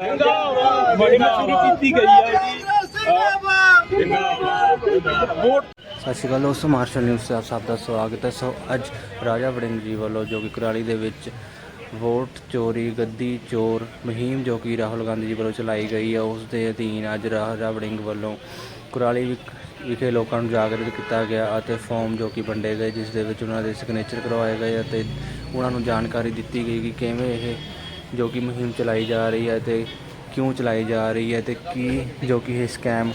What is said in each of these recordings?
ਮੁਹਿੰਮ ਸ਼ੁਰੂ ਕੀਤੀ ਗਈ ਹੈ ਜੀ। ਸਤਿ ਸ਼੍ਰੀ ਅਕਾਲ ਦੋਸਤੋ, ਮਾਰਸ਼ਲ ਨਿਊਜ਼ ਤੇ ਆਪ ਸਭ ਦਾ ਸਵਾਗਤ ਹੈ। ਸੋ, ਅੱਜ ਰਾਜਾ ਵੜਿੰਗ ਜੀ ਵੱਲੋਂ ਜੋ ਕਿ ਕੁਰਾਲੀ ਦੇ ਵਿੱਚ ਵੋਟ ਚੋਰੀ, ਗੱਦੀ ਚੋਰ, ਮੁਹਿੰਮ ਜੋ ਕਿ ਰਾਹੁਲ ਗਾਂਧੀ ਜੀ ਵੱਲੋਂ ਚਲਾਈ ਗਈ ਹੈ, ਉਸ ਦੇ ਅਧੀਨ ਅੱਜ ਰਾਜਾ ਵੜਿੰਗ ਵੱਲੋਂ ਕੁਰਾਲੀ ਵਿਖ- ਵਿਖੇ ਲੋਕਾਂ ਨੂੰ ਜਾਗਰੂਕ ਕੀਤਾ ਗਿਆ ਅਤੇ ਫਾਰਮ ਜੋ ਕਿ ਵੰਡੇ ਗਏ, ਜਿਸ ਦੇ ਵਿੱਚ ਉਹਨਾਂ ਦੇ ਸਿਗਨੇਚਰ ਕਰਵਾਏ ਗਏ ਅਤੇ ਉਹਨਾਂ ਨੂੰ ਜਾਣਕਾਰੀ ਦਿੱਤੀ ਗਈ ਕਿ ਕਿਵੇਂ ਇਹ ਜੋ ਕਿ ਮੁਹਿੰਮ ਚਲਾਈ ਜਾ ਰਹੀ ਹੈ ਅਤੇ ਕਿਉਂ ਚਲਾਈ ਜਾ ਰਹੀ ਹੈ ਤੇ ਕੀ ਜੋ ਕਿ ਇਹ ਸਕੈਮ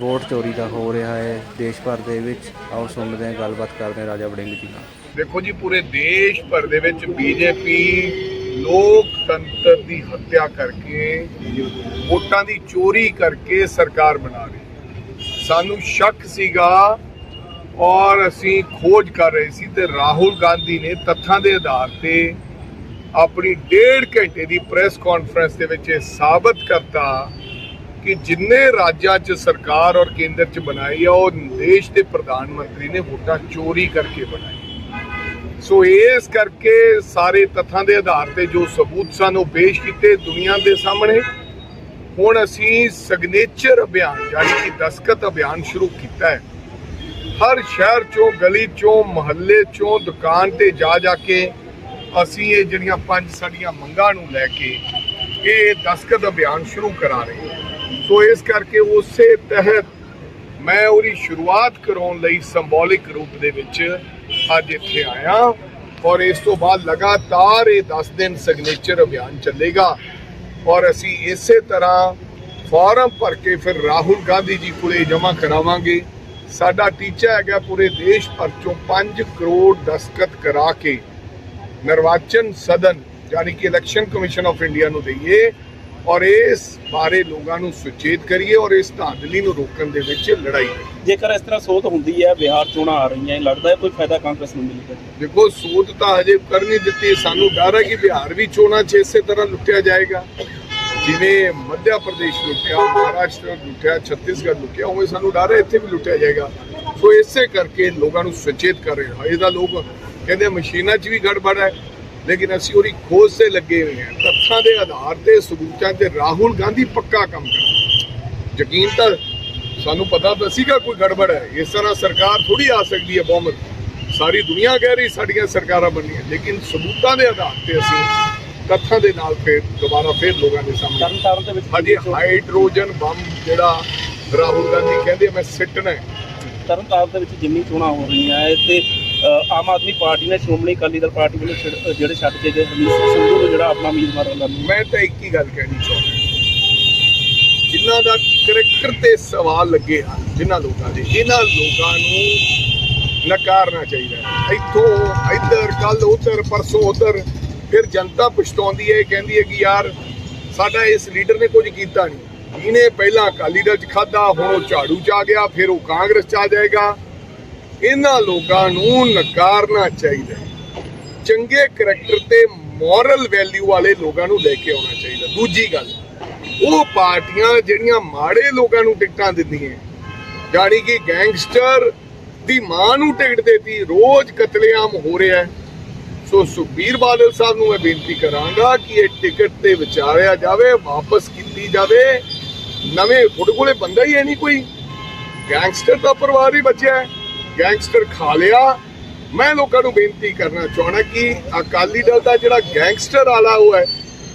ਵੋਟ ਚੋਰੀ ਦਾ ਹੋ ਰਿਹਾ ਹੈ, ਦੇਸ਼ ਭਰ ਦੇ ਵਿੱਚ ਆਓ ਸੁਣਦੇ ਹਾਂ, ਗੱਲਬਾਤ ਕਰਦੇ ਹਾਂ ਰਾਜਾ ਵੜਿੰਗ ਜੀ ਨਾਲ। ਦੇਖੋ ਜੀ, ਪੂਰੇ ਦੇਸ਼ ਭਰ ਦੇ ਵਿੱਚ ਬੀਜੇਪੀ ਲੋਕਤੰਤਰ ਦੀ ਹੱਤਿਆ ਕਰਕੇ, ਵੋਟਾਂ ਦੀ ਚੋਰੀ ਕਰਕੇ ਸਰਕਾਰ ਬਣਾ ਰਹੀ ਸਾਨੂੰ ਸ਼ੱਕ ਸੀਗਾ ਔਰ ਅਸੀਂ ਖੋਜ ਕਰ ਰਹੇ ਸੀ ਤੇ ਰਾਹੁਲ ਗਾਂਧੀ ਨੇ ਤੱਥਾਂ ਦੇ ਆਧਾਰ ਤੇ ਆਪਣੀ ਡੇਢ ਘੰਟੇ ਦੀ ਪ੍ਰੈਸ ਕਾਨਫਰੰਸ ਦੇ ਵਿੱਚ ਇਹ ਸਾਬਤ ਕਰਤਾ ਕਿ ਜਿੰਨੇ ਰਾਜਾਂ 'ਚ ਸਰਕਾਰ ਔਰ ਕੇਂਦਰ 'ਚ ਬਣਾਈ ਆ, ਉਹ ਦੇਸ਼ ਦੇ ਪ੍ਰਧਾਨ ਮੰਤਰੀ ਨੇ ਵੋਟਾਂ ਚੋਰੀ ਕਰਕੇ ਬਣਾਈ। ਸੋ ਇਸ ਕਰਕੇ ਸਾਰੇ ਤੱਥਾਂ ਦੇ ਆਧਾਰ ਤੇ ਜੋ ਸਬੂਤ ਸਨ, ਉਹ ਪੇਸ਼ ਕੀਤੇ ਦੁਨੀਆ ਦੇ ਸਾਹਮਣੇ। ਹੁਣ ਅਸੀਂ ਸਿਗਨੇਚਰ ਅਭਿਆਨ, ਯਾਨੀ ਕਿ ਦਸਤਖਤ ਅਭਿਆਨ ਸ਼ੁਰੂ ਕੀਤਾ ਹੈ। ਹਰ ਸ਼ਹਿਰ ਚੋਂ, ਗਲੀ ਚੋਂ, ਮੁਹੱਲੇ ਚੋਂ, ਦੁਕਾਨ ਤੇ ਜਾ ਜਾ ਕੇ ਅਸੀਂ ਇਹ ਜਿਹੜੀਆਂ ਪੰਜ ਸਾਡੀਆਂ ਮੰਗਾਂ ਨੂੰ ਲੈ ਕੇ ਇਹ ਦਸਤਖਤ ਅਭਿਆਨ ਸ਼ੁਰੂ ਕਰਾ ਰਹੇ ਹਾਂ। ਸੋ ਇਸ ਕਰਕੇ ਉਸੇ ਤਹਿਤ ਮੈਂ ਉਹਦੀ ਸ਼ੁਰੂਆਤ ਕਰਾਉਣ ਲਈ ਸਿੰਬੋਲਿਕ ਰੂਪ ਦੇ ਵਿੱਚ ਅੱਜ ਇੱਥੇ ਆਇਆ ਔਰ ਇਸ ਤੋਂ ਬਾਅਦ ਲਗਾਤਾਰ ਇਹ 10 ਦਿਨ ਸਿਗਨੇਚਰ ਅਭਿਆਨ ਚੱਲੇਗਾ। ਔਰ ਅਸੀਂ ਇਸੇ ਤਰ੍ਹਾਂ ਫਾਰਮ ਭਰ ਕੇ ਫਿਰ ਰਾਹੁਲ ਗਾਂਧੀ ਜੀ ਕੋਲੇ ਜਮ੍ਹਾਂ ਕਰਾਵਾਂਗੇ। ਸਾਡਾ ਟੀਚਾ ਹੈਗਾ ਪੂਰੇ ਦੇਸ਼ ਭਰ ਚੋਂ 5 ਕਰੋੜ ਦਸਤਖਤ ਕਰਾ ਕੇ ਨਿਰਵਾਚਨ ਸਦਨ ਯਾਨੀ ਕਿ ਇਲੈਕਸ਼ਨ ਕਮਿਸ਼ਨ ਆਫ ਇੰਡੀਆ ਨੂੰ ਦਈਏ ਔਰ ਇਸ ਬਾਰੇ ਲੋਕਾਂ ਨੂੰ ਸੁਚੇਤ ਕਰੀਏ ਔਰ ਇਸ ਧਾਂਦਲੀ ਨੂੰ ਰੋਕਣ ਦੇ ਵਿੱਚ ਲੜਾਈ ਜੇਕਰ ਇਸ ਤਰ੍ਹਾਂ ਸੋਧ ਹੁੰਦੀ ਹੈ ਬਿਹਾਰ ਚੋਣਾਂ ਆ ਰਹੀਆਂ ਹੈ, ਲੱਗਦਾ ਹੈ ਕੋਈ ਫਾਇਦਾ ਕਾਂਗਰਸ ਨੂੰ ਮਿਲੇਗਾ ਦੇਖੋ ਸੋਧ ਤਾਂ ਹਜੇ ਕਰ ਨਹੀਂ ਦਿੱਤੀ ਸਾਨੂੰ ਡਰ ਹੈ ਕਿ ਬਿਹਾਰ ਵੀ ਚੋਣਾਂ 'ਚ ਇਸੇ ਤਰ੍ਹਾਂ ਲੁੱਟਿਆ ਜਾਏਗਾ ਜਿਵੇਂ ਮੱਧ ਪ੍ਰਦੇਸ਼ ਲੁੱਟਿਆ ਮਹਾਰਾਸ਼ਟਰ ਲੁੱਟਿਆ ਛੱਤੀਸਗੜ੍ਹ ਲੁੱਟਿਆ ਉਵੇਂ ਸਾਨੂੰ ਡਰ ਹੈ ਇੱਥੇ ਵੀ ਲੁੱਟਿਆ ਜਾਏਗਾ ਸੋ ਇਸੇ ਕਰਕੇ ਲੋਕਾਂ ਨੂੰ ਸੁਚੇਤ ਕਰ ਰਹੇ ਹਾਂ ਇਹਦਾ ਲੋਕ ਕਹਿੰਦੇ ਮਸ਼ੀਨਾਂ 'ਚ ਵੀ ਗੜਬੜ ਹੈ ਲੇਕਿਨ ਅਸੀਂ ਉਹਦੀ ਖੋਜ ਤੇ ਲੱਗੇ ਹੋਏ ਹਾਂ। ਤੱਥਾਂ ਦੇ ਆਧਾਰ ਤੇ ਸਬੂਤਾਂ ਤੇ ਰਾਹੁਲ ਗਾਂਧੀ ਪੱਕਾ ਕੰਮ ਕਰਦਾ ਯਕੀਨ ਤਾਂ ਸਾਨੂੰ ਪਤਾ ਤਾਂ ਸੀਗਾ ਕੋਈ ਗੜਬੜ ਹੈ। ਇਸ ਤਰ੍ਹਾਂ ਸਰਕਾਰ ਥੋੜੀ ਆ ਸਕਦੀ ਹੈ ਬਹੁਮਤ। ਸਾਰੀ ਦੁਨੀਆ ਕਹਿ ਰਹੀ ਸਾਡੀਆਂ ਸਰਕਾਰਾਂ ਬਣਨੀਆਂ। ਲੇਕਿਨ ਸਬੂਤਾਂ ਦੇ ਆਧਾਰ ਤੇ ਅਸੀਂ ਤੱਥਾਂ ਦੇ ਨਾਲ ਫਿਰ ਦੁਬਾਰਾ ਫਿਰ ਲੋਕਾਂ ਦੇ ਸਾਹਮਣੇ ਤਰਨ ਤਾਰਨ ਦੇ ਵਿੱਚ ਹਾਂਜੀ ਹਾਈਡਰੋਜਨ ਬੰਬ ਜਿਹੜਾ ਰਾਹੁਲ ਗਾਂਧੀ ਕਹਿੰਦੇ ਮੈਂ ਸਿੱਟਣਾ ਹੈ। ਤਰਨ ਤਾਰਨ ਦੇ ਵਿੱਚ ਜਿੰਨੀ ਚੋਣਾਂ ਹੋ ਰਹੀਆਂ ਹੈ ਤੇ ਆਮ ਆਦਮੀ ਪਾਰਟੀ ਨੇ ਸ਼੍ਰੋਮਣੀ ਅਕਾਲੀ ਦਲ ਪਾਰਟੀ ਵੱਲੋਂ ਛਿੜ- ਜਿਹੜੇ ਛੱਡ ਕੇ ਗਏ ਹਰਮੀਤ ਸਿੰਘ ਸੰਧੂ ਨੂੰ ਜਿਹੜਾ ਆਪਣਾ ਉਮੀਦਵਾਰ ਐਲਾਨਿਆ ਮੈਂ ਤਾਂ ਇੱਕ ਹੀ ਗੱਲ ਕਹਿਣੀ ਚਾਹੁੰਦਾ। ਜਿਨ੍ਹਾਂ ਦਾ ਕਰੈਕਟਰ ਤੇ ਸਵਾਲ ਲੱਗੇ ਹਨ ਜਿਨ੍ਹਾਂ ਲੋਕਾਂ ਦੇ ਇਹਨਾਂ ਲੋਕਾਂ ਨੂੰ ਨਕਾਰਨਾ ਚਾਹੀਦਾ ਹੈ। ਇੱਥੋਂ ਇੱਧਰ ਕੱਲ ਉੱਧਰ, ਪਰਸੋਂ, ਉੱਧਰ, ਫਿਰ ਜਨਤਾ ਪਛਤਾਉਂਦੀ ਹੈ, ਕਹਿੰਦੀ ਹੈ ਕਿ ਯਾਰ ਸਾਡਾ ਇਸ ਲੀਡਰ ਨੇ ਕੁਝ ਕੀਤਾ ਨਹੀਂ। ਇਹਨੇ ਪਹਿਲਾਂ ਅਕਾਲੀ ਦਲ ਚ ਖਾਦਾ ਹੁਣ ਉਹ ਝਾੜੂ ਚ ਆ ਗਿਆ, ਫਿਰ ਉਹ ਕਾਂਗਰਸ ਚ ਆ ਜਾਏਗਾ। ਇਹਨਾਂ ਲੋਕਾਂ ਨੂੰ ਨਕਾਰਨਾ ਚਾਹੀਦਾ ਚੰਗੇ ਕਰੈਕਟਰ ਤੇ ਮੋਰਲ ਵੈਲਿਊ ਵਾਲੇ ਲੋਕਾਂ ਨੂੰ ਲੈ ਕੇ ਆਉਣਾ ਚਾਹੀਦਾ। ਦੂਜੀ ਗੱਲ, ਉਹ ਪਾਰਟੀਆਂ ਜਿਹੜੀਆਂ ਮਾੜੇ ਲੋਕਾਂ ਨੂੰ ਟਿਕਟਾਂ ਦਿੰਦੀਆਂ ਜਾਣੀ ਕਿ ਗੈਂਗਸਟਰ ਦੀ ਮਾਂ ਨੂੰ ਟਿਕਟ ਦੇਤੀ, ਰੋਜ਼ ਕਤਲੇਆਮ ਹੋ ਰਿਹਾ ਸੋ ਸੁਖਬੀਰ ਬਾਦਲ ਸਾਹਿਬ ਨੂੰ ਮੈਂ ਬੇਨਤੀ ਕਰਾਂਗਾ ਕਿ ਇਹ ਟਿਕਟ ਤੇ ਵਿਚਾਰਿਆ ਜਾਵੇ, ਵਾਪਸ ਕੀਤੀ ਜਾਵੇ। ਨਵੇਂ, ਤੁਹਾਡੇ ਕੋਲੇ ਬੰਦਾ ਹੀ ਹੈ ਨਹੀਂ ਕੋਈ। ਗੈਂਗਸਟਰ ਦਾ ਪਰਿਵਾਰ ਹੀ ਬਚਿਆ ਹੈ। ਗੈਂਗਸਟਰ ਖਾ ਲਿਆ। ਮੈਂ ਲੋਕਾਂ ਨੂੰ ਬੇਨਤੀ ਕਰਨਾ ਚਾਹਣਾ ਕਿ ਅਕਾਲੀ ਦਲ ਦਾ ਜਿਹੜਾ ਗੈਂਗਸਟਰ ਵਾਲਾ ਉਹ ਹੈ,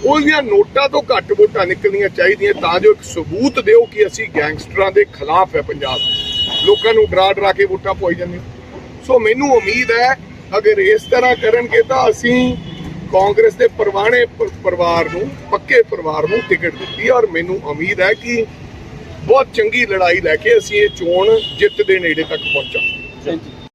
ਉਹਦੀਆਂ ਨੋਟਾਂ ਤੋਂ ਘੱਟ ਵੋਟਾਂ ਨਿਕਲਣੀਆਂ ਚਾਹੀਦੀਆਂ ਤਾਂ ਜੋ ਇੱਕ ਸਬੂਤ ਦਿਓ ਕਿ ਅਸੀਂ ਗੈਂਗਸਟਰਾਂ ਦੇ ਖਿਲਾਫ ਹੈ ਪੰਜਾਬ। ਲੋਕਾਂ ਨੂੰ ਡਰਾ ਡਰਾ ਕੇ ਵੋਟਾਂ ਪਾਈ ਜਾਂਦੇ ਸੋ ਮੈਨੂੰ ਉਮੀਦ ਹੈ, ਅਗਰ ਇਸ ਤਰ੍ਹਾਂ ਕਰਨਗੇ ਤਾਂ ਅਸੀਂ ਕਾਂਗਰਸ ਦੇ ਪਰਵਾਣੇ ਪਰਿਵਾਰ ਨੂੰ, ਪੱਕੇ ਪਰਿਵਾਰ ਨੂੰ ਟਿਕਟ ਦਿੱਤੀ ਔਰ ਮੈਨੂੰ ਉਮੀਦ ਹੈ ਕਿ ਬਹੁਤ ਚੰਗੀ ਲੜਾਈ ਲੈ ਕੇ ਅਸੀਂ ਇਹ ਚੋਣ ਜਿੱਤ ਦੇ ਨੇੜੇ ਤੱਕ ਪਹੁੰਚਾਂਗੇ। Thank you.